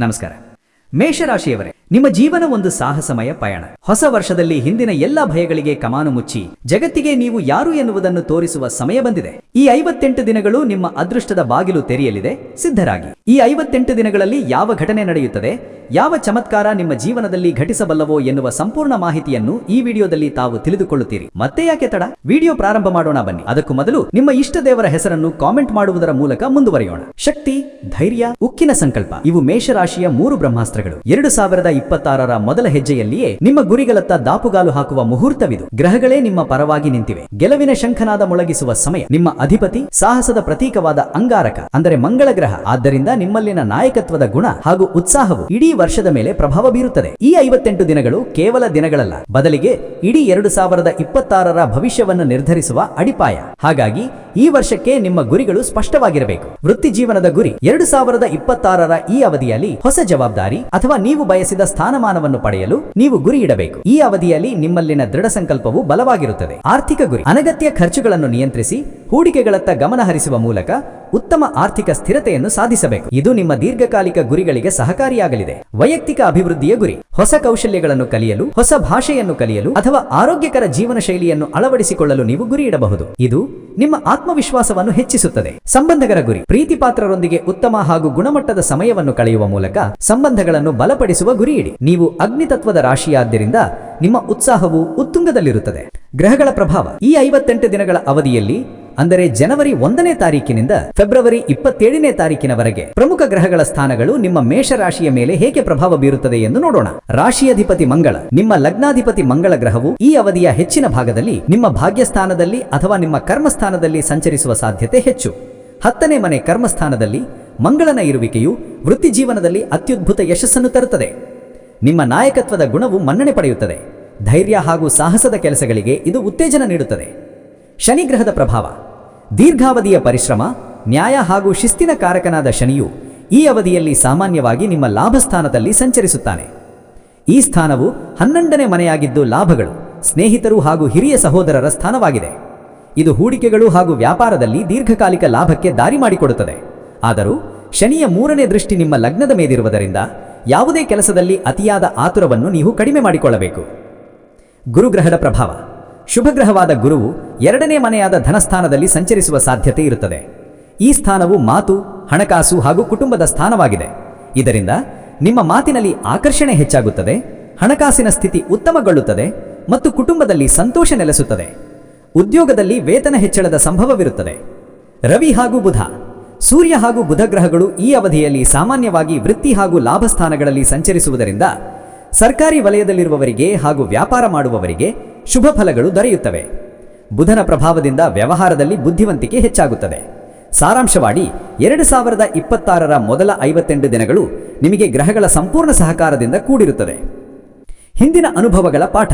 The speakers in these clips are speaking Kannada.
ನಮಸ್ಕಾರ. ಮೇಷರಾಶಿಯವರೇ ನಿಮ್ಮ ಜೀವನ ಒಂದು ಸಾಹಸಮಯ ಪಯಣ. ಹೊಸ ವರ್ಷದಲ್ಲಿ ಹಿಂದಿನ ಎಲ್ಲ ಭಯಗಳಿಗೆ ಕಮಾನು ಮುಚ್ಚಿ, ಜಗತ್ತಿಗೆ ನೀವು ಯಾರು ಎನ್ನುವುದನ್ನು ತೋರಿಸುವ ಸಮಯ ಬಂದಿದೆ. ಈ ಐವತ್ತೆಂಟು ದಿನಗಳು ನಿಮ್ಮ ಅದೃಷ್ಟದ ಬಾಗಿಲು ತೆರೆಯಲಿದೆ, ಸಿದ್ಧರಾಗಿ. ಈ ಐವತ್ತೆಂಟು ದಿನಗಳಲ್ಲಿ ಯಾವ ಘಟನೆ ನಡೆಯುತ್ತದೆ, ಯಾವ ಚಮತ್ಕಾರ ನಿಮ್ಮ ಜೀವನದಲ್ಲಿ ಘಟಿಸಬಲ್ಲವೋ ಎನ್ನುವ ಸಂಪೂರ್ಣ ಮಾಹಿತಿಯನ್ನು ಈ ವಿಡಿಯೋದಲ್ಲಿ ತಾವು ತಿಳಿದುಕೊಳ್ಳುತ್ತೀರಿ. ಮತ್ತೆ ಯಾಕೆ ತಡ? ವಿಡಿಯೋ ಪ್ರಾರಂಭ ಮಾಡೋಣ ಬನ್ನಿ. ಅದಕ್ಕೂ ಮೊದಲು ನಿಮ್ಮ ಇಷ್ಟ ದೇವರ ಹೆಸರನ್ನು ಕಾಮೆಂಟ್ ಮಾಡುವುದರ ಮೂಲಕ ಮುಂದುವರಿಯೋಣ. ಶಕ್ತಿ, ಧೈರ್ಯ, ಉಕ್ಕಿನ ಸಂಕಲ್ಪ. ಇವು ಮೇಷರಾಶಿಯ ಮೂರು ಬ್ರಹ್ಮಾಸ್ತ್ರಗಳು. ಎರಡು ಸಾವಿರದ ಇಪ್ಪತ್ತಾರರ ಮೊದಲ ಹೆಜ್ಜೆಯಲ್ಲಿಯೇ ನಿಮ್ಮ ಗುರಿಗಳತ್ತ ದಾಪುಗಾಲು ಹಾಕುವ ಮುಹೂರ್ತವಿದು. ಗ್ರಹಗಳೇ ನಿಮ್ಮ ಪರವಾಗಿ ನಿಂತಿವೆ. ಗೆಲುವಿನ ಶಂಖನಾದ ಮೊಳಗಿಸುವ ಸಮಯ. ನಿಮ್ಮ ಅಧಿಪತಿ ಸಾಹಸದ ಪ್ರತೀಕವಾದ ಅಂಗಾರಕ, ಅಂದರೆ ಮಂಗಳ ಗ್ರಹ. ಆದ್ದರಿಂದ ನಿಮ್ಮಲ್ಲಿನ ನಾಯಕತ್ವದ ಗುಣ ಹಾಗೂ ಉತ್ಸಾಹವು ಇಡೀ ವರ್ಷದ ಮೇಲೆ ಪ್ರಭಾವ ಬೀರುತ್ತದೆ. ಈ ಐವತ್ತೆಂಟು ದಿನಗಳು ಕೇವಲ ದಿನಗಳಲ್ಲ. ಬದಲಿಗೆ ಇಡೀ ಎರಡು ಸಾವಿರದ ಇಪ್ಪತ್ತಾರರ ಭವಿಷ್ಯವನ್ನು ನಿರ್ಧರಿಸುವ ಅಡಿಪಾಯ. ಹಾಗಾಗಿ ಈ ವರ್ಷಕ್ಕೆ ನಿಮ್ಮ ಗುರಿಗಳು ಸ್ಪಷ್ಟವಾಗಿರಬೇಕು. ವೃತ್ತಿ ಜೀವನದ ಗುರಿ. ಎರಡು ಸಾವಿರದ ಇಪ್ಪತ್ತಾರರ ಈ ಅವಧಿಯಲ್ಲಿ ಹೊಸ ಜವಾಬ್ದಾರಿ ಅಥವಾ ನೀವು ಬಯಸಿದ ಸ್ಥಾನಮಾನವನ್ನು ಪಡೆಯಲು ನೀವು ಗುರಿ ಇಡಬೇಕು ಈ ಅವಧಿಯಲ್ಲಿ ನಿಮ್ಮಲ್ಲಿನ ದೃಢ ಸಂಕಲ್ಪವು ಬಲವಾಗಿರುತ್ತದೆ. ಆರ್ಥಿಕ ಗುರಿ. ಅನಗತ್ಯ ಖರ್ಚುಗಳನ್ನು ನಿಯಂತ್ರಿಸಿ, ಹೂಡಿಕೆಗಳತ್ತ ಗಮನ ಹರಿಸುವ ಮೂಲಕ ಉತ್ತಮ ಆರ್ಥಿಕ ಸ್ಥಿರತೆಯನ್ನು ಸಾಧಿಸಬೇಕು. ಇದು ನಿಮ್ಮ ದೀರ್ಘಕಾಲಿಕ ಗುರಿಗಳಿಗೆ ಸಹಕಾರಿಯಾಗಲಿದೆ. ವೈಯಕ್ತಿಕ ಅಭಿವೃದ್ಧಿಯ ಗುರಿ, ಹೊಸ ಕೌಶಲ್ಯಗಳನ್ನು ಕಲಿಯಲು, ಹೊಸ ಭಾಷೆಯನ್ನು ಕಲಿಯಲು ಅಥವಾ ಆರೋಗ್ಯಕರ ಜೀವನ ಶೈಲಿಯನ್ನು ಅಳವಡಿಸಿಕೊಳ್ಳಲು ನೀವು ಗುರಿ ಇಡಬಹುದು. ಇದು ನಿಮ್ಮ ಆತ್ಮವಿಶ್ವಾಸವನ್ನು ಹೆಚ್ಚಿಸುತ್ತದೆ. ಸಂಬಂಧಗಳ ಗುರಿ ಪ್ರೀತಿ ಪಾತ್ರರೊಂದಿಗೆ ಉತ್ತಮ ಹಾಗೂ ಗುಣಮಟ್ಟದ ಸಮಯವನ್ನು ಕಳೆಯುವ ಮೂಲಕ ಸಂಬಂಧಗಳನ್ನು ಬಲಪಡಿಸುವ ಗುರಿ ಇಡಿ. ನೀವು ಅಗ್ನಿತತ್ವದ ರಾಶಿಯಾದ್ದರಿಂದ ನಿಮ್ಮ ಉತ್ಸಾಹವು ಉತ್ತುಂಗದಲ್ಲಿರುತ್ತದೆ. ಗ್ರಹಗಳ ಪ್ರಭಾವ, ಈ ಐವತ್ತೆಂಟು ದಿನಗಳ ಅವಧಿಯಲ್ಲಿ ಅಂದರೆ ಜನವರಿ ಒಂದನೇ ತಾರೀಕಿನಿಂದ ಫೆಬ್ರವರಿ ಇಪ್ಪತ್ತೇಳನೇ ತಾರೀಕಿನವರೆಗೆ. ಪ್ರಮುಖ ಗ್ರಹಗಳ ಸ್ಥಾನಗಳು ನಿಮ್ಮ ಮೇಷರಾಶಿಯ ಮೇಲೆ ಹೇಗೆ ಪ್ರಭಾವ ಬೀರುತ್ತದೆ ಎಂದು ನೋಡೋಣ. ರಾಶಿಯಧಿಪತಿ ಮಂಗಳ. ನಿಮ್ಮ ಲಗ್ನಾಧಿಪತಿ ಮಂಗಳ ಗ್ರಹವು ಈ ಅವಧಿಯ ಹೆಚ್ಚಿನ ಭಾಗದಲ್ಲಿ ನಿಮ್ಮ ಭಾಗ್ಯಸ್ಥಾನದಲ್ಲಿ ಅಥವಾ ನಿಮ್ಮ ಕರ್ಮಸ್ಥಾನದಲ್ಲಿ ಸಂಚರಿಸುವ ಸಾಧ್ಯತೆ ಹೆಚ್ಚು. ಹತ್ತನೇ ಮನೆ ಕರ್ಮಸ್ಥಾನದಲ್ಲಿ ಮಂಗಳನ ಇರುವಿಕೆಯು ವೃತ್ತಿ ಜೀವನದಲ್ಲಿ ಅತ್ಯದ್ಭುತ ಯಶಸ್ಸನ್ನು ತರುತ್ತದೆ. ನಿಮ್ಮ ನಾಯಕತ್ವದ ಗುಣವು ಮನ್ನಣೆ ಪಡೆಯುತ್ತದೆ. ಧೈರ್ಯ ಹಾಗೂ ಸಾಹಸದ ಕೆಲಸಗಳಿಗೆ ಇದು ಉತ್ತೇಜನ ನೀಡುತ್ತದೆ. ಶನಿ ಗ್ರಹದ ಪ್ರಭಾವ. ದೀರ್ಘಾವಧಿಯ ಪರಿಶ್ರಮ, ನ್ಯಾಯ ಹಾಗೂ ಶಿಸ್ತಿನ ಕಾರಕನಾದ ಶನಿಯು ಈ ಅವಧಿಯಲ್ಲಿ ಸಾಮಾನ್ಯವಾಗಿ ನಿಮ್ಮ ಲಾಭ ಸ್ಥಾನದಲ್ಲಿ ಸಂಚರಿಸುತ್ತಾನೆ. ಈ ಸ್ಥಾನವು ಹನ್ನೊಂದನೇ ಮನೆಯಾಗಿದ್ದು ಲಾಭಗಳು, ಸ್ನೇಹಿತರು ಹಾಗೂ ಹಿರಿಯ ಸಹೋದರರ ಸ್ಥಾನವಾಗಿದೆ. ಇದು ಹೂಡಿಕೆಗಳು ಹಾಗೂ ವ್ಯಾಪಾರದಲ್ಲಿ ದೀರ್ಘಕಾಲಿಕ ಲಾಭಕ್ಕೆ ದಾರಿ ಮಾಡಿಕೊಡುತ್ತದೆ. ಆದರೂ, ಶನಿಯ ಮೂರನೇ ದೃಷ್ಟಿ ನಿಮ್ಮ ಲಗ್ನದ ಮೇಲಿರುವುದರಿಂದ ಯಾವುದೇ ಕೆಲಸದಲ್ಲಿ ಅತಿಯಾದ ಆತುರವನ್ನು ನೀವು ಕಡಿಮೆ ಮಾಡಿಕೊಳ್ಳಬೇಕು. ಗುರುಗ್ರಹದ ಪ್ರಭಾವ. ಶುಭಗ್ರಹವಾದ ಗುರುವು ಎರಡನೇ ಮನೆಯಾದ ಧನಸ್ಥಾನದಲ್ಲಿ ಸಂಚರಿಸುವ ಸಾಧ್ಯತೆ ಇರುತ್ತದೆ. ಈ ಸ್ಥಾನವು ಮಾತು, ಹಣಕಾಸು ಹಾಗೂ ಕುಟುಂಬದ ಸ್ಥಾನವಾಗಿದೆ. ಇದರಿಂದ ನಿಮ್ಮ ಮಾತಿನಲ್ಲಿ ಆಕರ್ಷಣೆ ಹೆಚ್ಚಾಗುತ್ತದೆ, ಹಣಕಾಸಿನ ಸ್ಥಿತಿ ಉತ್ತಮಗೊಳ್ಳುತ್ತದೆ ಮತ್ತು ಕುಟುಂಬದಲ್ಲಿ ಸಂತೋಷ ನೆಲೆಸುತ್ತದೆ. ಉದ್ಯೋಗದಲ್ಲಿ ವೇತನ ಹೆಚ್ಚಳದ ಸಂಭವವಿರುತ್ತದೆ. ರವಿ ಹಾಗೂ ಬುಧ, ಸೂರ್ಯ ಹಾಗೂ ಬುಧ ಗ್ರಹಗಳು ಈ ಅವಧಿಯಲ್ಲಿ ಸಾಮಾನ್ಯವಾಗಿ ವೃತ್ತಿ ಹಾಗೂ ಲಾಭ ಸ್ಥಾನಗಳಲ್ಲಿ ಸಂಚರಿಸುವುದರಿಂದ ಸರ್ಕಾರಿ ವಲಯದಲ್ಲಿರುವವರಿಗೆ ಹಾಗೂ ವ್ಯಾಪಾರ ಮಾಡುವವರಿಗೆ ಶುಭ ಫಲಗಳು ದೊರೆಯುತ್ತವೆ. ಬುಧನ ಪ್ರಭಾವದಿಂದ ವ್ಯವಹಾರದಲ್ಲಿ ಬುದ್ಧಿವಂತಿಕೆ ಹೆಚ್ಚಾಗುತ್ತದೆ. ಸಾರಾಂಶವಾಡಿ, ಎರಡು ಸಾವಿರದ ಇಪ್ಪತ್ತಾರರ ಮೊದಲ ಐವತ್ತೆಂಟು ದಿನಗಳು ನಿಮಗೆ ಗ್ರಹಗಳ ಸಂಪೂರ್ಣ ಸಹಕಾರದಿಂದ ಕೂಡಿರುತ್ತದೆ. ಹಿಂದಿನ ಅನುಭವಗಳ ಪಾಠ.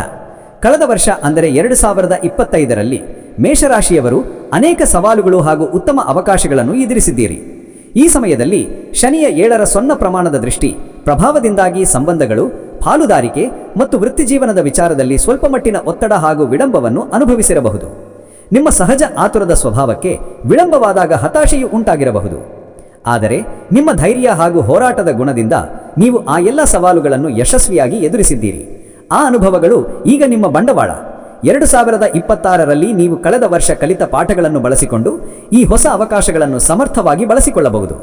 ಕಳೆದ ವರ್ಷ, ಅಂದರೆ ಎರಡು ಸಾವಿರದ ಇಪ್ಪತ್ತೈದರಲ್ಲಿ, ಮೇಷರಾಶಿಯವರು ಅನೇಕ ಸವಾಲುಗಳು ಹಾಗೂ ಉತ್ತಮ ಅವಕಾಶಗಳನ್ನು ಎದುರಿಸಿದ್ದೀರಿ. ಈ ಸಮಯದಲ್ಲಿ ಶನಿಯ ಏಳರ ಸೊನ್ನ ಪ್ರಮಾಣದ ದೃಷ್ಟಿ, ಪ್ರಭಾವದಿಂದಾಗಿ ಸಂಬಂಧಗಳು ಪಾಲುದಾರಿಕೆ ಮತ್ತು ವೃತ್ತಿಜೀವನದ ವಿಚಾರದಲ್ಲಿ ಸ್ವಲ್ಪ ಮಟ್ಟಿನ ಒತ್ತಡ ಹಾಗೂ ವಿಳಂಬವನ್ನು ಅನುಭವಿಸಿರಬಹುದು. ನಿಮ್ಮ ಸಹಜ ಆತುರದ ಸ್ವಭಾವಕ್ಕೆ ವಿಳಂಬವಾದಾಗ ಹತಾಶೆಯು ಉಂಟಾಗಿರಬಹುದು. ಆದರೆ ನಿಮ್ಮ ಧೈರ್ಯ ಹಾಗೂ ಹೋರಾಟದ ಗುಣದಿಂದ ನೀವು ಆ ಎಲ್ಲ ಸವಾಲುಗಳನ್ನು ಯಶಸ್ವಿಯಾಗಿ ಎದುರಿಸಿದ್ದೀರಿ. ಆ ಅನುಭವಗಳು ಈಗ ನಿಮ್ಮ ಬಂಡವಾಳ. ಎರಡು ಸಾವಿರದ ಇಪ್ಪತ್ತಾರರಲ್ಲಿ ನೀವು ಕಳೆದ ವರ್ಷ ಕಲಿತ ಪಾಠಗಳನ್ನು ಬಳಸಿಕೊಂಡು ಈ ಹೊಸ ಅವಕಾಶಗಳನ್ನು ಸಮರ್ಥವಾಗಿ ಬಳಸಿಕೊಳ್ಳಬಹುದು.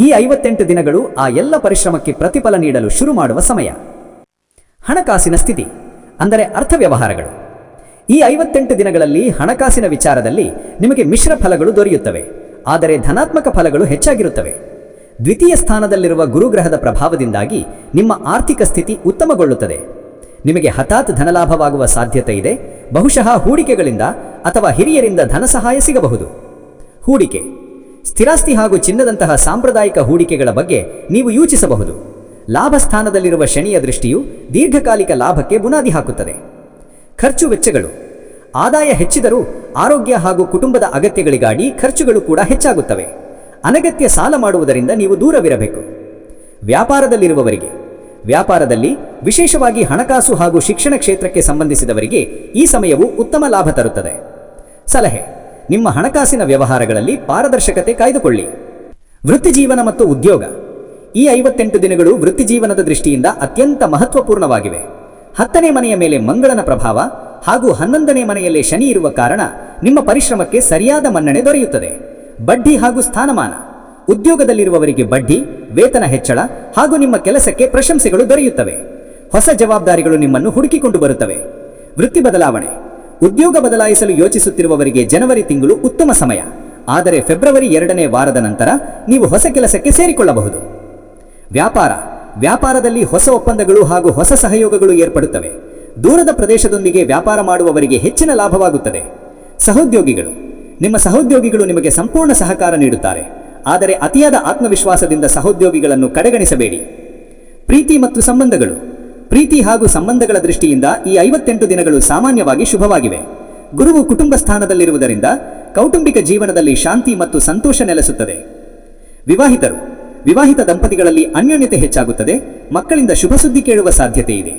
ಈ ಐವತ್ತೆಂಟು ದಿನಗಳು ಆ ಎಲ್ಲ ಪರಿಶ್ರಮಕ್ಕೆ ಪ್ರತಿಫಲ ನೀಡಲು ಶುರು ಮಾಡುವ ಸಮಯ. ಹಣಕಾಸಿನ ಸ್ಥಿತಿ, ಅಂದರೆ ಅರ್ಥ ವ್ಯವಹಾರಗಳು ಈ ಐವತ್ತೆಂಟು ದಿನಗಳಲ್ಲಿ ಹಣಕಾಸಿನ ವಿಚಾರದಲ್ಲಿ ನಿಮಗೆ ಮಿಶ್ರ ಫಲಗಳು ದೊರೆಯುತ್ತವೆ, ಆದರೆ ಧನಾತ್ಮಕ ಫಲಗಳು ಹೆಚ್ಚಾಗಿರುತ್ತವೆ. ದ್ವಿತೀಯ ಸ್ಥಾನದಲ್ಲಿರುವ ಗುರುಗ್ರಹದ ಪ್ರಭಾವದಿಂದಾಗಿ ನಿಮ್ಮ ಆರ್ಥಿಕ ಸ್ಥಿತಿ ಉತ್ತಮಗೊಳ್ಳುತ್ತದೆ. ನಿಮಗೆ ಹಠಾತ್ ಧನಲಾಭವಾಗುವ ಸಾಧ್ಯತೆ ಇದೆ, ಬಹುಶಃ ಹೂಡಿಕೆಗಳಿಂದ ಅಥವಾ ಹಿರಿಯರಿಂದ ಧನ ಸಹಾಯ ಸಿಗಬಹುದು. ಹೂಡಿಕೆ, ಸ್ಥಿರಾಸ್ತಿ ಹಾಗೂ ಚಿನ್ನದಂತಹ ಸಾಂಪ್ರದಾಯಿಕ ಹೂಡಿಕೆಗಳ ಬಗ್ಗೆ ನೀವು ಯೋಚಿಸಬಹುದು. ಲಾಭ ಸ್ಥಾನದಲ್ಲಿರುವ ಶನಿಯ ದೃಷ್ಟಿಯು ದೀರ್ಘಕಾಲಿಕ ಲಾಭಕ್ಕೆ ಬುನಾದಿ ಹಾಕುತ್ತದೆ. ಖರ್ಚು ವೆಚ್ಚಗಳು. ಆದಾಯ ಹೆಚ್ಚಿದರೂ ಆರೋಗ್ಯ ಹಾಗೂ ಕುಟುಂಬದ ಅಗತ್ಯಗಳಿಗಾಗಿ ಖರ್ಚುಗಳು ಕೂಡ ಹೆಚ್ಚಾಗುತ್ತವೆ. ಅನಗತ್ಯ ಸಾಲ ಮಾಡುವುದರಿಂದ ನೀವು ದೂರವಿರಬೇಕು. ವ್ಯಾಪಾರದಲ್ಲಿರುವವರಿಗೆ. ವ್ಯಾಪಾರದಲ್ಲಿ ವಿಶೇಷವಾಗಿ ಹಣಕಾಸು ಹಾಗೂ ಶಿಕ್ಷಣ ಕ್ಷೇತ್ರಕ್ಕೆ ಸಂಬಂಧಿಸಿದವರಿಗೆ ಈ ಸಮಯವು ಉತ್ತಮ ಲಾಭ ತರುತ್ತದೆ. ಸಲಹೆ. ನಿಮ್ಮ ಹಣಕಾಸಿನ ವ್ಯವಹಾರಗಳಲ್ಲಿ ಪಾರದರ್ಶಕತೆ ಕಾಯ್ದುಕೊಳ್ಳಿ. ವೃತ್ತಿಜೀವನ ಮತ್ತು ಉದ್ಯೋಗ. ಈ ಐವತ್ತೆಂಟು ದಿನಗಳು ವೃತ್ತಿಜೀವನದ ದೃಷ್ಟಿಯಿಂದ ಅತ್ಯಂತ ಮಹತ್ವಪೂರ್ಣವಾಗಿವೆ. ಹತ್ತನೇ ಮನೆಯ ಮೇಲೆ ಮಂಗಳನ ಪ್ರಭಾವ ಹಾಗೂ ಹನ್ನೊಂದನೇ ಮನೆಯಲ್ಲಿ ಶನಿ ಇರುವ ಕಾರಣ ನಿಮ್ಮ ಪರಿಶ್ರಮಕ್ಕೆ ಸರಿಯಾದ ಮನ್ನಣೆ ದೊರೆಯುತ್ತದೆ. ಬಡ್ಡಿ ಹಾಗೂ ಸ್ಥಾನಮಾನ. ಉದ್ಯೋಗದಲ್ಲಿರುವವರಿಗೆ ಬಡ್ಡಿ, ವೇತನ ಹೆಚ್ಚಳ ಹಾಗೂ ನಿಮ್ಮ ಕೆಲಸಕ್ಕೆ ಪ್ರಶಂಸೆಗಳು ದೊರೆಯುತ್ತವೆ. ಹೊಸ ಜವಾಬ್ದಾರಿಗಳು ನಿಮ್ಮನ್ನು ಹುಡುಕಿಕೊಂಡು ಬರುತ್ತವೆ. ವೃತ್ತಿ ಬದಲಾವಣೆ. ಉದ್ಯೋಗ ಬದಲಾಯಿಸಲು ಯೋಚಿಸುತ್ತಿರುವವರಿಗೆ ಜನವರಿ ತಿಂಗಳು ಉತ್ತಮ ಸಮಯ. ಆದರೆ ಫೆಬ್ರವರಿ ಎರಡನೇ ವಾರದ ನಂತರ ನೀವು ಹೊಸ ಕೆಲಸಕ್ಕೆ ಸೇರಿಕೊಳ್ಳಬಹುದು. ವ್ಯಾಪಾರ. ವ್ಯಾಪಾರದಲ್ಲಿ ಹೊಸ ಒಪ್ಪಂದಗಳು ಹಾಗೂ ಹೊಸ ಸಹಯೋಗಗಳು ಏರ್ಪಡುತ್ತವೆ. ದೂರದ ಪ್ರದೇಶದೊಂದಿಗೆ ವ್ಯಾಪಾರ ಮಾಡುವವರಿಗೆ ಹೆಚ್ಚಿನ ಲಾಭವಾಗುತ್ತದೆ. ಸಹೋದ್ಯೋಗಿಗಳು. ನಿಮ್ಮ ಸಹೋದ್ಯೋಗಿಗಳು ನಿಮಗೆ ಸಂಪೂರ್ಣ ಸಹಕಾರ ನೀಡುತ್ತಾರೆ. ಆದರೆ ಅತಿಯಾದ ಆತ್ಮವಿಶ್ವಾಸದಿಂದ ಸಹೋದ್ಯೋಗಿಗಳನ್ನು ಕಡೆಗಣಿಸಬೇಡಿ. ಪ್ರೀತಿ ಮತ್ತು ಸಂಬಂಧಗಳು. ಪ್ರೀತಿ ಹಾಗೂ ಸಂಬಂಧಗಳ ದೃಷ್ಟಿಯಿಂದ ಈ ಐವತ್ತೆಂಟು ದಿನಗಳು ಸಾಮಾನ್ಯವಾಗಿ ಶುಭವಾಗಿವೆ. ಗುರುವು ಕುಟುಂಬ ಸ್ಥಾನದಲ್ಲಿರುವುದರಿಂದ ಕೌಟುಂಬಿಕ ಜೀವನದಲ್ಲಿ ಶಾಂತಿ ಮತ್ತು ಸಂತೋಷ ನೆಲೆಸುತ್ತದೆ. ವಿವಾಹಿತರು. ವಿವಾಹಿತ ದಂಪತಿಗಳಲ್ಲಿ ಅನ್ಯೋನ್ಯತೆ ಹೆಚ್ಚಾಗುತ್ತದೆ, ಮಕ್ಕಳಿಂದ ಶುಭ ಸುದ್ದಿ ಕೇಳುವ ಸಾಧ್ಯತೆ ಇದೆ.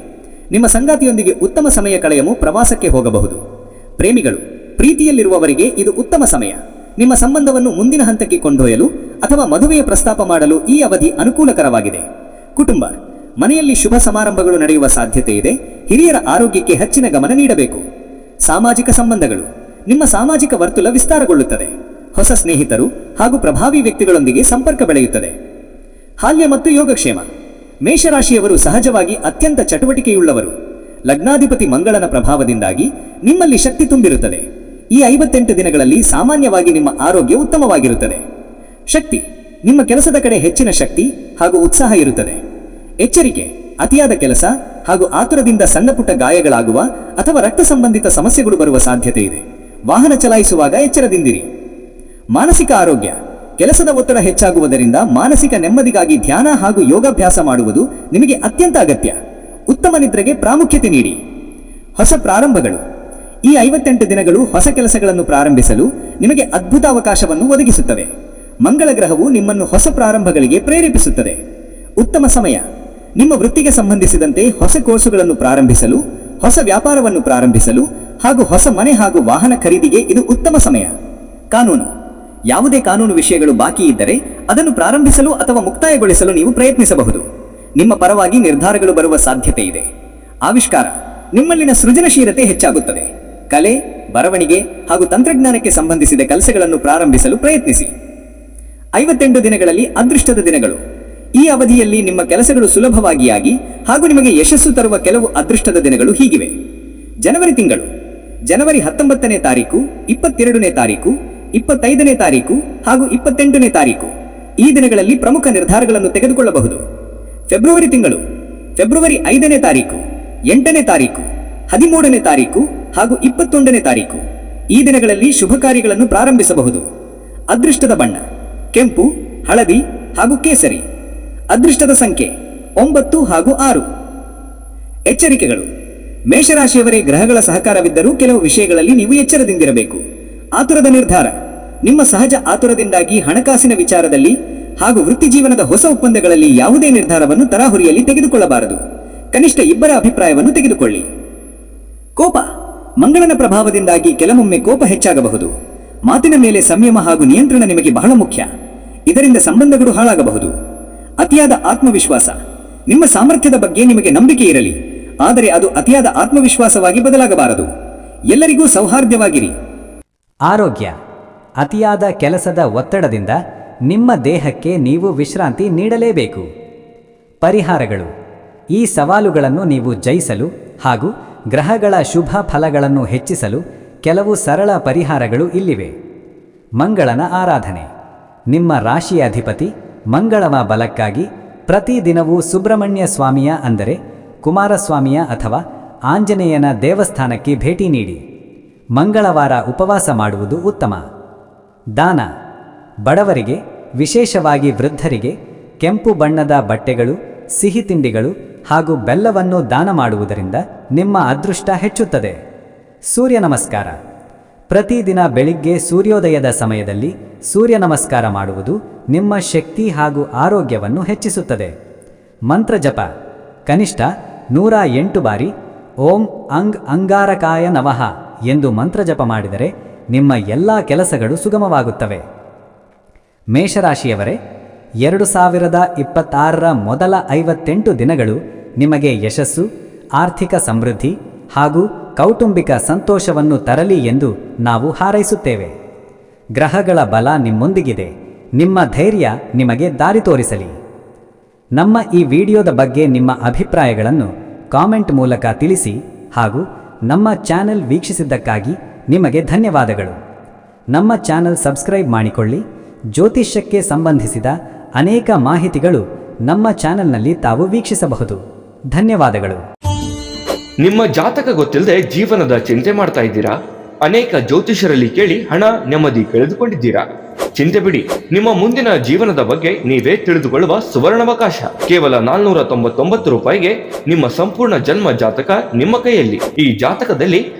ನಿಮ್ಮ ಸಂಗಾತಿಯೊಂದಿಗೆ ಉತ್ತಮ ಸಮಯ ಕಳೆಯಲು ಪ್ರವಾಸಕ್ಕೆ ಹೋಗಬಹುದು. ಪ್ರೇಮಿಗಳು, ಪ್ರೀತಿಯಲ್ಲಿರುವವರಿಗೆ ಇದು ಉತ್ತಮ ಸಮಯ. ನಿಮ್ಮ ಸಂಬಂಧವನ್ನು ಮುಂದಿನ ಹಂತಕ್ಕೆ ಕೊಂಡೊಯ್ಯಲು ಅಥವಾ ಮದುವೆಯ ಪ್ರಸ್ತಾಪ ಮಾಡಲು ಈ ಅವಧಿ ಅನುಕೂಲಕರವಾಗಿದೆ. ಕುಟುಂಬ, ಮನೆಯಲ್ಲಿ ಶುಭ ಸಮಾರಂಭಗಳು ನಡೆಯುವ ಸಾಧ್ಯತೆ ಇದೆ, ಹಿರಿಯರ ಆರೋಗ್ಯಕ್ಕೆ ಹೆಚ್ಚಿನ ಗಮನ ನೀಡಬೇಕು. ಸಾಮಾಜಿಕ ಸಂಬಂಧಗಳು, ನಿಮ್ಮ ಸಾಮಾಜಿಕ ವರ್ತುಲ ವಿಸ್ತಾರಗೊಳ್ಳುತ್ತದೆ. ಹೊಸ ಸ್ನೇಹಿತರು ಹಾಗೂ ಪ್ರಭಾವಿ ವ್ಯಕ್ತಿಗಳೊಂದಿಗೆ ಸಂಪರ್ಕ ಬೆಳೆಯುತ್ತದೆ. ಹಾಲ್ಯ ಮತ್ತು ಯೋಗಕ್ಷೇಮ. ಮೇಷರಾಶಿಯವರು ಸಹಜವಾಗಿ ಅತ್ಯಂತ ಚಟುವಟಿಕೆಯುಳ್ಳವರು. ಲಗ್ನಾಧಿಪತಿ ಮಂಗಳನ ಪ್ರಭಾವದಿಂದಾಗಿ ನಿಮ್ಮಲ್ಲಿ ಶಕ್ತಿ ತುಂಬಿರುತ್ತದೆ. ಈ ಐವತ್ತೆಂಟು ದಿನಗಳಲ್ಲಿ ಸಾಮಾನ್ಯವಾಗಿ ನಿಮ್ಮ ಆರೋಗ್ಯ ಉತ್ತಮವಾಗಿರುತ್ತದೆ. ಶಕ್ತಿ, ನಿಮ್ಮ ಕೆಲಸದ ಕಡೆ ಹೆಚ್ಚಿನ ಶಕ್ತಿ ಹಾಗೂ ಉತ್ಸಾಹ ಇರುತ್ತದೆ. ಎಚ್ಚರಿಕೆ, ಅತಿಯಾದ ಕೆಲಸ ಹಾಗೂ ಆತುರದಿಂದ ಸಣ್ಣಪುಟ್ಟ ಗಾಯಗಳಾಗುವ ಅಥವಾ ರಕ್ತ ಸಂಬಂಧಿತ ಸಮಸ್ಯೆಗಳು ಬರುವ ಸಾಧ್ಯತೆ ಇದೆ. ವಾಹನ ಚಲಾಯಿಸುವಾಗ ಎಚ್ಚರದಿಂದಿರಿ. ಮಾನಸಿಕ ಆರೋಗ್ಯ ಕೆಲಸದ ಒತ್ತಡ ಹೆಚ್ಚಾಗುವುದರಿಂದ ಮಾನಸಿಕ ನೆಮ್ಮದಿಗಾಗಿ ಧ್ಯಾನ ಹಾಗೂ ಯೋಗಾಭ್ಯಾಸ ಮಾಡುವುದು ನಿಮಗೆ ಅತ್ಯಂತ ಅಗತ್ಯ. ಉತ್ತಮ ನಿದ್ರೆಗೆ ಪ್ರಾಮುಖ್ಯತೆ ನೀಡಿ. ಹೊಸ ಪ್ರಾರಂಭಗಳು. ಈ ಐವತ್ತೆಂಟು ದಿನಗಳು ಹೊಸ ಕೆಲಸಗಳನ್ನು ಪ್ರಾರಂಭಿಸಲು ನಿಮಗೆ ಅದ್ಭುತ ಅವಕಾಶವನ್ನು ಒದಗಿಸುತ್ತವೆ. ಮಂಗಳ ಗ್ರಹವು ನಿಮ್ಮನ್ನು ಹೊಸ ಪ್ರಾರಂಭಗಳಿಗೆ ಪ್ರೇರೇಪಿಸುತ್ತದೆ. ಉತ್ತಮ ಸಮಯ. ನಿಮ್ಮ ವೃತ್ತಿಗೆ ಸಂಬಂಧಿಸಿದಂತೆ ಹೊಸ ಕೋರ್ಸುಗಳನ್ನು ಪ್ರಾರಂಭಿಸಲು, ಹೊಸ ವ್ಯಾಪಾರವನ್ನು ಪ್ರಾರಂಭಿಸಲು ಹಾಗೂ ಹೊಸ ಮನೆ ಹಾಗೂ ವಾಹನ ಖರೀದಿಗೆ ಇದು ಉತ್ತಮ ಸಮಯ. ಕಾನೂನು. ಯಾವುದೇ ಕಾನೂನು ವಿಷಯಗಳು ಬಾಕಿ ಇದ್ದರೆ ಅದನ್ನು ಪ್ರಾರಂಭಿಸಲು ಅಥವಾ ಮುಕ್ತಾಯಗೊಳಿಸಲು ನೀವು ಪ್ರಯತ್ನಿಸಬಹುದು. ನಿಮ್ಮ ಪರವಾಗಿ ನಿರ್ಧಾರಗಳು ಬರುವ ಸಾಧ್ಯತೆ ಇದೆ. ಆವಿಷ್ಕಾರ, ನಿಮ್ಮಲ್ಲಿನ ಸೃಜನಶೀಲತೆ ಹೆಚ್ಚಾಗುತ್ತದೆ. ಕಲೆ, ಬರವಣಿಗೆ ಹಾಗೂ ತಂತ್ರಜ್ಞಾನಕ್ಕೆ ಸಂಬಂಧಿಸಿದ ಕೆಲಸಗಳನ್ನು ಪ್ರಾರಂಭಿಸಲು ಪ್ರಯತ್ನಿಸಿ. ಐವತ್ತೆಂಟು ದಿನಗಳಲ್ಲಿ ಅದೃಷ್ಟದ ದಿನಗಳು. ಈ ಅವಧಿಯಲ್ಲಿ ನಿಮ್ಮ ಕೆಲಸಗಳು ಸುಲಭವಾಗಿಯಾಗಿ ಹಾಗೂ ನಿಮಗೆ ಯಶಸ್ಸು ತರುವ ಕೆಲವು ಅದೃಷ್ಟದ ದಿನಗಳು ಹೀಗಿವೆ. ಜನವರಿ ತಿಂಗಳು. ಜನವರಿ ಹತ್ತೊಂಬತ್ತನೇ ತಾರೀಕು, ಇಪ್ಪತ್ತೆರಡನೇ ತಾರೀಕು ಇಪ್ಪತ್ತೈದನೇ ತಾರೀಕು ಹಾಗೂ ಇಪ್ಪತ್ತೆಂಟನೇ ತಾರೀಕು. ಈ ದಿನಗಳಲ್ಲಿ ಪ್ರಮುಖ ನಿರ್ಧಾರಗಳನ್ನು ತೆಗೆದುಕೊಳ್ಳಬಹುದು. ಫೆಬ್ರವರಿ ತಿಂಗಳು, ಫೆಬ್ರವರಿ ಐದನೇ ತಾರೀಕು, ಎಂಟನೇ ತಾರೀಕು, ಹದಿಮೂರನೇ ತಾರೀಕು ಹಾಗೂ ಇಪ್ಪತ್ತೊಂದನೇ ತಾರೀಕು. ಈ ದಿನಗಳಲ್ಲಿ ಶುಭ ಕಾರ್ಯಗಳನ್ನು ಪ್ರಾರಂಭಿಸಬಹುದು. ಅದೃಷ್ಟದ ಬಣ್ಣ, ಕೆಂಪು, ಹಳದಿ ಹಾಗೂ ಕೇಸರಿ. ಅದೃಷ್ಟದ ಸಂಖ್ಯೆ, ಒಂಬತ್ತು ಹಾಗೂ ಆರು. ಎಚ್ಚರಿಕೆಗಳು, ಮೇಷರಾಶಿಯವರೇ ಗ್ರಹಗಳ ಸಹಕಾರವಿದ್ದರೂ ಕೆಲವು ವಿಷಯಗಳಲ್ಲಿ ನೀವು ಎಚ್ಚರದಿಂದಿರಬೇಕು. ಆತುರದ ನಿರ್ಧಾರ. ನಿಮ್ಮ ಸಹಜ ಆತುರದಿಂದಾಗಿ ಹಣಕಾಸಿನ ವಿಚಾರದಲ್ಲಿ ಹಾಗೂ ವೃತ್ತಿಜೀವನದ ಹೊಸ ಒಪ್ಪಂದಗಳಲ್ಲಿ ಯಾವುದೇ ನಿರ್ಧಾರವನ್ನು ತರಾಹುರಿಯಲ್ಲಿ ತೆಗೆದುಕೊಳ್ಳಬಾರದು. ಕನಿಷ್ಠ ಇಬ್ಬರ ಅಭಿಪ್ರಾಯವನ್ನು ತೆಗೆದುಕೊಳ್ಳಿ. ಕೋಪ, ಮಂಗಳನ ಪ್ರಭಾವದಿಂದಾಗಿ ಕೆಲವೊಮ್ಮೆ ಕೋಪ ಹೆಚ್ಚಾಗಬಹುದು. ಮಾತಿನ ಮೇಲೆ ಸಂಯಮ ಹಾಗೂ ನಿಯಂತ್ರಣ ನಿಮಗೆ ಬಹಳ ಮುಖ್ಯ. ಇದರಿಂದ ಸಂಬಂಧಗಳು ಹಾಳಾಗಬಹುದು. ಅತಿಯಾದ ಆತ್ಮವಿಶ್ವಾಸ, ನಿಮ್ಮ ಸಾಮರ್ಥ್ಯದ ಬಗ್ಗೆ ನಿಮಗೆ ನಂಬಿಕೆ ಇರಲಿ, ಆದರೆ ಅದು ಅತಿಯಾದ ಆತ್ಮವಿಶ್ವಾಸವಾಗಿ ಬದಲಾಗಬಾರದು. ಎಲ್ಲರಿಗೂ ಸೌಹಾರ್ದವಾಗಿರಿ. ಆರೋಗ್ಯ. ಅತಿಯಾದ ಕೆಲಸದ ಒತ್ತಡದಿಂದ ನಿಮ್ಮ ದೇಹಕ್ಕೆ ನೀವು ವಿಶ್ರಾಂತಿ ನೀಡಲೇಬೇಕು. ಪರಿಹಾರಗಳು. ಈ ಸವಾಲುಗಳನ್ನು ನೀವು ಜಯಿಸಲು ಹಾಗೂ ಗ್ರಹಗಳ ಶುಭ ಫಲಗಳನ್ನು ಹೆಚ್ಚಿಸಲು ಕೆಲವು ಸರಳ ಪರಿಹಾರಗಳು ಇಲ್ಲಿವೆ. ಮಂಗಳನ ಆರಾಧನೆ. ನಿಮ್ಮ ರಾಶಿಯ ಅಧಿಪತಿ ಮಂಗಳವ ಬಲಕ್ಕಾಗಿ ಪ್ರತಿದಿನವೂ ಸುಬ್ರಹ್ಮಣ್ಯ ಸ್ವಾಮಿಯ ಅಂದರೆ ಕುಮಾರಸ್ವಾಮಿಯ ಅಥವಾ ಆಂಜನೇಯನ ದೇವಸ್ಥಾನಕ್ಕೆ ಭೇಟಿ ನೀಡಿ. ಮಂಗಳವಾರ ಉಪವಾಸ ಮಾಡುವುದು ಉತ್ತಮ. ದಾನ. ಬಡವರಿಗೆ, ವಿಶೇಷವಾಗಿ ವೃದ್ಧರಿಗೆ, ಕೆಂಪು ಬಣ್ಣದ ಬಟ್ಟೆಗಳು, ಸಿಹಿ ತಿಂಡಿಗಳು ಹಾಗೂ ಬೆಲ್ಲವನ್ನು ದಾನ ಮಾಡುವುದರಿಂದ ನಿಮ್ಮ ಅದೃಷ್ಟ ಹೆಚ್ಚುತ್ತದೆ. ಸೂರ್ಯ ನಮಸ್ಕಾರ. ಪ್ರತಿದಿನ ಬೆಳಿಗ್ಗೆ ಸೂರ್ಯೋದಯದ ಸಮಯದಲ್ಲಿ ಸೂರ್ಯ ನಮಸ್ಕಾರ ಮಾಡುವುದು ನಿಮ್ಮ ಶಕ್ತಿ ಹಾಗೂ ಆರೋಗ್ಯವನ್ನು ಹೆಚ್ಚಿಸುತ್ತದೆ. ಮಂತ್ರ ಜಪ. ಕನಿಷ್ಠ ನೂರ ಎಂಟು ಬಾರಿ ಓಂ ಅಂಗ್ ಅಂಗಾರಕಾಯ ನಮಃ ಎಂದು ಮಂತ್ರ ಜಪ ಮಾಡಿದರೆ ನಿಮ್ಮ ಎಲ್ಲ ಕೆಲಸಗಳು ಸುಗಮವಾಗುತ್ತವೆ. ಮೇಷರಾಶಿಯವರೇ, ಎರಡು ಸಾವಿರದ ಇಪ್ಪತ್ತಾರರ ಮೊದಲ ಐವತ್ತೆಂಟು ದಿನಗಳು ನಿಮಗೆ ಯಶಸ್ಸು, ಆರ್ಥಿಕ ಸಮೃದ್ಧಿ ಹಾಗೂ ಕೌಟುಂಬಿಕ ಸಂತೋಷವನ್ನು ತರಲಿ ಎಂದು ನಾವು ಹಾರೈಸುತ್ತೇವೆ. ಗ್ರಹಗಳ ಬಲ ನಿಮ್ಮೊಂದಿಗಿದೆ, ನಿಮ್ಮ ಧೈರ್ಯ ನಿಮಗೆ ದಾರಿ ತೋರಿಸಲಿ. ನಮ್ಮ ಈ ವಿಡಿಯೋದ ಬಗ್ಗೆ ನಿಮ್ಮ ಅಭಿಪ್ರಾಯಗಳನ್ನು ಕಾಮೆಂಟ್ ಮೂಲಕ ತಿಳಿಸಿ ಹಾಗೂ ನಮ್ಮ ಚಾನೆಲ್ ವೀಕ್ಷಿಸಿದ್ದಕ್ಕಾಗಿ ನಿಮಗೆ ಧನ್ಯವಾದಗಳು. ನಮ್ಮ ಚಾನೆಲ್ ಸಬ್ಸ್ಕ್ರೈಬ್ ಮಾಡಿಕೊಳ್ಳಿ. ಜ್ಯೋತಿಷ್ಯಕ್ಕೆ ಸಂಬಂಧಿಸಿದ ಅನೇಕ ಮಾಹಿತಿಗಳು ನಮ್ಮ ಚಾನೆಲ್ನಲ್ಲಿ ತಾವು ವೀಕ್ಷಿಸಬಹುದು. ಧನ್ಯವಾದಗಳು. ನಿಮ್ಮ ಜಾತಕ ಗೊತ್ತಿಲ್ಲದೆ ಜೀವನದ ಚಿಂತೆ ಮಾಡ್ತಾ ಇದ್ದೀರಾ? ಅನೇಕ ಜ್ಯೋತಿಷರಲ್ಲಿ ಕೇಳಿ ಹಣ, ನೆಮ್ಮದಿ ಕಳೆದುಕೊಂಡಿದ್ದೀರಾ? ಚಿಂತೆ ಬಿಡಿ. ನಿಮ್ಮ ಮುಂದಿನ ಜೀವನದ ಬಗ್ಗೆ ನೀವೇ ತಿಳಿದುಕೊಳ್ಳುವ ಸುವರ್ಣಾವಕಾಶ. ಕೇವಲ ನಾಲ್ನೂರ ತೊಂಬತ್ತೊಂಬತ್ತು ರೂಪಾಯಿಗೆ ನಿಮ್ಮ ಸಂಪೂರ್ಣ ಜನ್ಮ ಜಾತಕ ನಿಮ್ಮ ಕೈಯಲ್ಲಿ. ಈ ಜಾತಕದಲ್ಲಿ